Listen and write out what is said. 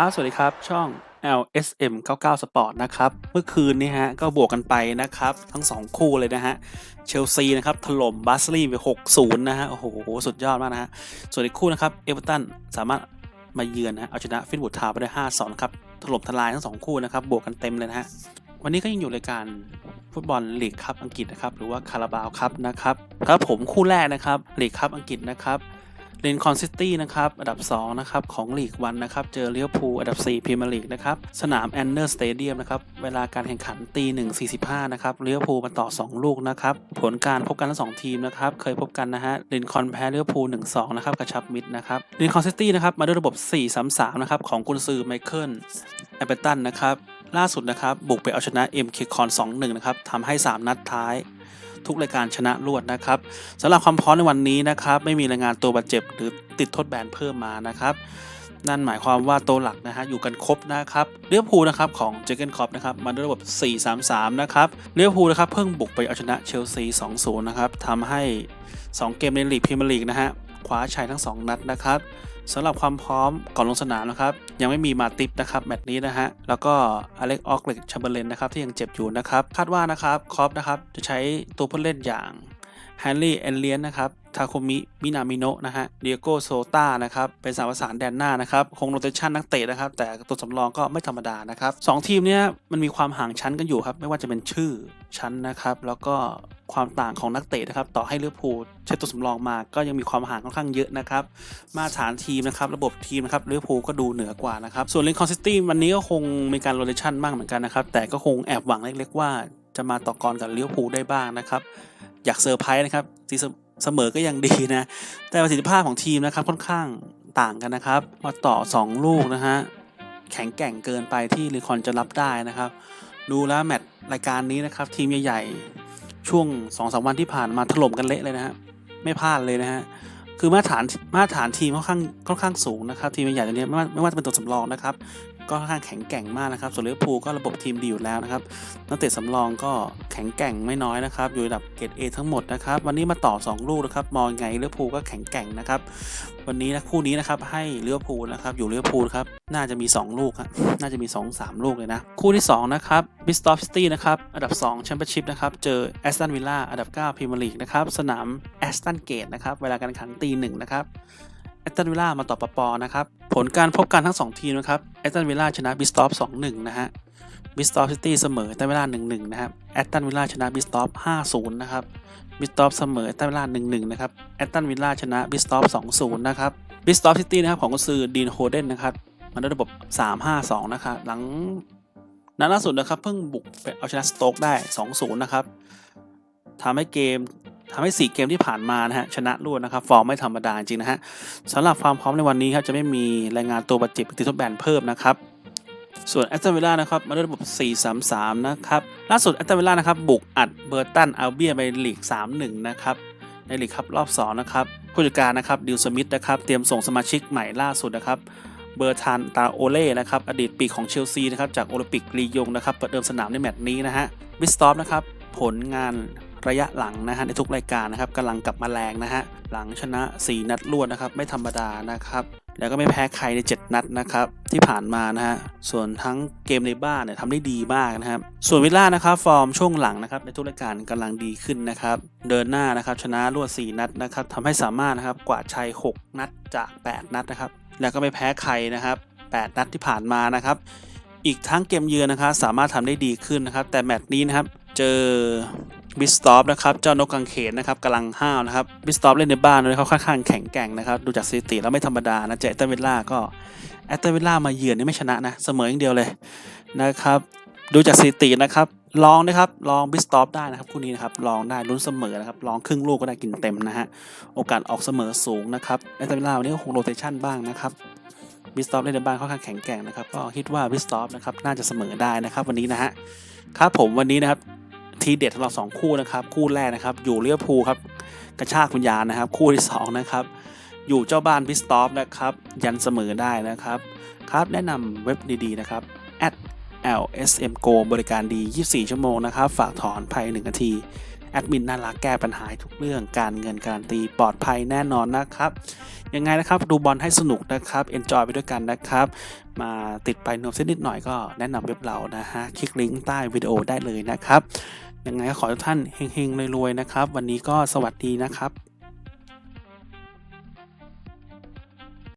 ครับ สวัสดีครับ ช่อง LSM 99 Sport นะครับ เมื่อคืนนี้ฮะ ก็บวกกันไปนะครับ ทั้ง 2 คู่เลยนะฮะ เชลซีนะครับ ถล่มบาสลีไป 6-0 นะฮะ โอ้โห สุดยอดมากนะฮะ ส่วนอีกคู่นะครับ เอเวอร์ตันสามารถมาเยือนนะเอาชนะฟินบูดทาวไปได้ 5-2นะครับ ถล่มทลายทั้ง 2 คู่นะครับ บวกกันเต็มเลยนะฮะ วันนี้ก็ยังอยู่รายการฟุตบอลลีกคัพอังกฤษนะครับ หรือว่าคาราบาวคัพนะครับ ครับผมคู่แรกนะครับลีกคัพอังกฤษนะครับ ลนคอนซิตี้นะครับอันดับ 2 นะครับ ของลีกวันนะครับ เจอเลี้ยวภูอันดับ 4พรีเมียร์ลีกนะครับ สนามแอนเนอร์สเตเดียมนะครับ เวลาการแข่งขันตี1 45นะครับเลี้ยวภูมาต่อ 2 ลูกนะครับ ผลการพบกันทั้ง2ทีมนะครับ เคยพบกันนะฮะเลนคอนแพ้เลี้ยวภูล1-2นะครับกระชับมิดนะครับเลนคอนซิตี้นะครับมาด้วยระบบ4-3-3นะครับของกุนซือไมเคิลแอปเปอร์ตันนะครับล่าสุดนะครับบุกไปเอาชนะ MK คอน2-1นะครับทำให้ 3 นัดท้าย ทุกรายการชนะรวดนะครับสำหรับความพร้อมในวันนี้นะครับไม่มีรายงานตัวบาดเจ็บหรือติดทดแบนเพิ่มมานะครับนั่นหมายความว่าตัวหลักนะฮะอยู่กันครบนะครับเลี้ยวภูนะครับของเจเกนคอปนะครับมาด้วยระบบ 4-3-3 นะครับเลี้ยวภูนะครับเพิ่งบุกไปเอาชนะเชลซี 2-0 นะครับทำให้ 2 เกมในลีกพรีเมียร์ลีกนะฮะ คว้าชัยทั้ง 2 นัดนะครับสำหรับความพร้อมก่อนลงสนามนะครับ ยังไม่มีมาติปนะครับแมตช์นี้นะฮะ แล้วก็อเล็กออกเล็กชัมเบอร์เลนนะครับที่ยังเจ็บอยู่นะครับ คาดว่านะครับคอปนะครับจะใช้ตัวผู้เล่นอย่าง แฮร์รี่เอนเลียนนะครับทาโคมิ มินามิโนะนะฮะเดียโกโซตานะครับ เป็นสามประสานแดนหน้านะครับ คงโรเตชันนักเตะนะครับ แต่ตัวสำรองก็ไม่ธรรมดานะครับสองทีมเนี้ยมันมีความห่างชั้นกันอยู่ครับ ไม่ว่าจะเป็นชื่อชั้นนะครับ แล้วก็ความต่างของนักเตะนะครับ ต่อให้เลิเวอร์พูลใช้ตัวสำรองมาก็ยังมีความห่างค่อนข้างเยอะนะครับ มาตรฐานทีมนะครับ ระบบทีมนะครับเลิเวอร์พูลก็ดูเหนือกว่านะครับ ส่วนเลนคอนซิตี้วันนี้ก็คงมีการโรเตชันบ้างเหมือนกันนะครับ แต่ก็คงแอบหวังเล็ก ๆ ว่าจะมาต่อกรกับลิเวอร์พูลได้บ้างนะครับ อยากเซอร์ไพรส์นะครับตีเสมอก็ยังดีนะ แต่ประสิทธิภาพของทีมนะครับค่อนข้างต่างกันนะครับ มาต่อ 2 ลูกนะฮะแข็งแกร่งเกินไปที่ลิคอนจะรับได้นะครับ ดูแล้วแมตช์รายการนี้นะครับทีมใหญ่ๆ ช่วง2อสวันที่ผ่านมาถล่มกันเละเลยนะฮะไม่พลาดเลยนะฮะคือมาตรฐานมาตรฐานทีมค่อนข้างค่อนข้างสูงนะครับทีมใหญ่ๆตัวนี้ไม่ว่าจะเป็นตัวสำรองนะครับ ก็ค่อนข้างแข็งแกร่งมากนะครับ ส่วนลิเวอร์พูลก็ระบบทีมดีอยู่แล้วนะครับ นักเตะสำรองก็แข็งแกร่งไม่น้อยนะครับ อยู่ระดับเกรด A ทั้งหมดนะครับ วันนี้มาต่อ 2 ลูกนะครับ มองยังไงลิเวอร์พูลก็แข็งแกร่งนะครับ วันนี้นะคู่นี้นะครับให้ลิเวอร์พูลนะครับ อยู่ลิเวอร์พูลครับ น่าจะมี 2 ลูกครับน่าจะมี 2 3 ลูกเลยนะ คู่ที่ 2 นะครับบิสตอฟซิตี้นะครับ อันดับ2แชมเปี้ยนชิพนะครับ เจอแอสตันวิลล่า อันดับ9พรีเมียร์ลีกนะครับ สนามแอสตันเกตนะครับ เวลาการแข่งขันตีหนึ่งนะครับ แอสตันวิลล่ามาต่อปปอนะครับ ผลการพบกันทั้ง 2 ทีมนะครับแอสตันวิลล่าชนะบิสตอฟ2-1 นะฮะบิสตอฟซิตี้เสมอแอสตันวิลล่า1-1 นะครับแอสตันวิลล่าชนะบิสตอฟ5-0 นะครับบิสตอฟเสมอแอสตันวิลล่า1-1 นะครับแอสตันวิลล่าชนะบิสตอฟ2-0 นะครับบิสตอฟซิตี้นะครับของกุซือดีนโฮเดนนะครับมาด้วยระบบ 3-5-2 นะครับหลังนัดล่าสุดนะครับเพิ่งบุกไปเอาชนะสโต๊กได้ 2-0 นะครับทำให้เกม ทำให้ 4 เกมที่ผ่านมานะฮะชนะรวดนะครับฟอร์มไม่ธรรมดาจริงนะฮะสำหรับความพร้อมในวันนี้ครับจะไม่มีรายงานตัวบาดเจ็บติดทดแบนเพิ่มนะครับส่วนแอตตันวิลล่านะครับมาด้วยระบบ 4-3-3 นะครับล่าสุดแอตตันวิลล่านะครับบุกอัดเบอร์ตันอัลเบียไปลีก 3-1 นะครับในลีกครับรอบ 2 นะครับผู้จัดการนะครับดิวสมิธนะครับเตรียมส่งสมาชิกใหม่ล่าสุดนะครับเบอร์ทันตาโอเล่นะครับอดีตปีกของเชลซีนะครับจากโอลิมปิกลียงนะครับเปิดเดิมสนามในแมตช์นี้นะฮะวิสตอฟนะครับ ผลงานระยะหลังนะฮะในทุกรายการนะครับกำลังกลับมาแรงนะฮะหลังชนะ 4 นัดรวดนะครับไม่ธรรมดานะครับแล้วก็ไม่แพ้ใครใน 7 นัดนะครับที่ผ่านมานะฮะส่วนทั้งเกมในบ้านเนี่ยทำได้ดีมากนะครับส่วนวิลล่านะครับฟอร์มช่วงหลังนะครับในทุกรายการกำลังดีขึ้นนะครับเดินหน้านะครับชนะรวด 4 นัดนะครับทำให้สามารถนะครับกวาดชัย 6 นัดจาก 8 นัดนะครับแล้วก็ไม่แพ้ใครนะครับ8นัดที่ผ่านมานะครับอีกทั้งเกมเยือนนะครับสามารถทำได้ดีขึ้นนะครับแต่แมตช์นี้นะครับ เจอบิสตอฟนะครับเจ้านกกังเขนนะครับกำลังห้าวนะครับบิสตอฟเล่นในบ้านเลยเขาค่อนข้างแข็งแกร่งนะครับดูจากสถิติแล้วไม่ธรรมดานะเจอแอตเตอร์วิลล่าก็แอตเตอร์วิลล่ามาเยือนนี่ไม่ชนะนะเสมออย่างเดียวเลยนะครับดูจากสถิตินะครับลองนะครับลองบิสตอฟได้นะครับคู่นี้นะครับลองได้ลุ้นเสมอนะครับลองครึ่งลูกก็ได้กินเต็มนะฮะโอกาสออกเสมอสูงนะครับแอตเตอร์วิลล่าวันนี้ก็คงโรเตชันบ้างนะครับบิสตอฟเล่นในบ้านค่อนข้างแข็งแกร่งนะครับก็คิดว่าบิสตอฟนะครับน่าจะเสมอได้นะครับวันนี้นะฮะครับผมวันนี้นะครับ ทีเด็ดสำหรับสองคู่นะครับ คู่แรกนะครับ อยู่เลียวภูครับ กระชากคุณยานนะครับ คู่ที่สองนะครับ อยู่เจ้าบ้านพิสตอฟนะครับ ยันเสมอได้นะครับ ครับแนะนำเว็บดีๆนะครับ at lsm go บริการดี 24 ชั่วโมงนะครับ ฝากถอนภายใน1นาที ดมินน่ารักแก้ปัญหาทุกเรื่องการเงินการันตีปลอดภัยแน่นอนนะครับ ยังไงนะครับดูบอลให้สนุกนะครับเอนจอยไปด้วยกันนะครับ มาติดไปนวมเส้นนิดหน่อยก็แนะนำเว็บเรานะฮะคลิกลิงก์ใต้วิดีโอได้เลยนะครับยังไงก็ขอทุกท่านเฮงๆรวยๆนะครับ วันนี้ก็สวัสดีนะครับ